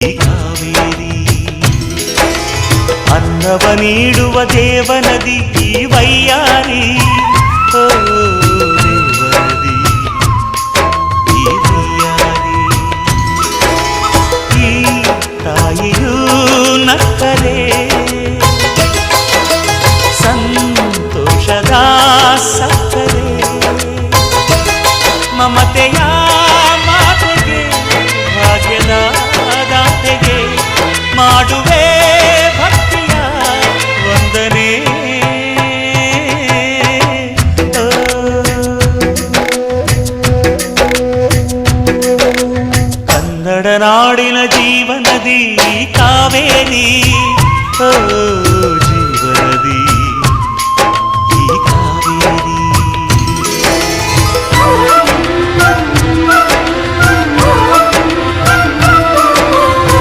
ಕಾವೇರಿ ಅನ್ನವ ನೀಡುವ ದೇವನದಿ ಈ ವೈಯಾರಿ ಓ ದೇವನದಿ ಈ ವೈಯಾರಿ ಈ ತಾಯಿಯೂ ನಕ್ಕರೆ ಸಂತೋಷದ ಸಕ್ಕರೆ ಮಮತೆಯ కన్నడ నాడిన జీవనది కావేరి ఓ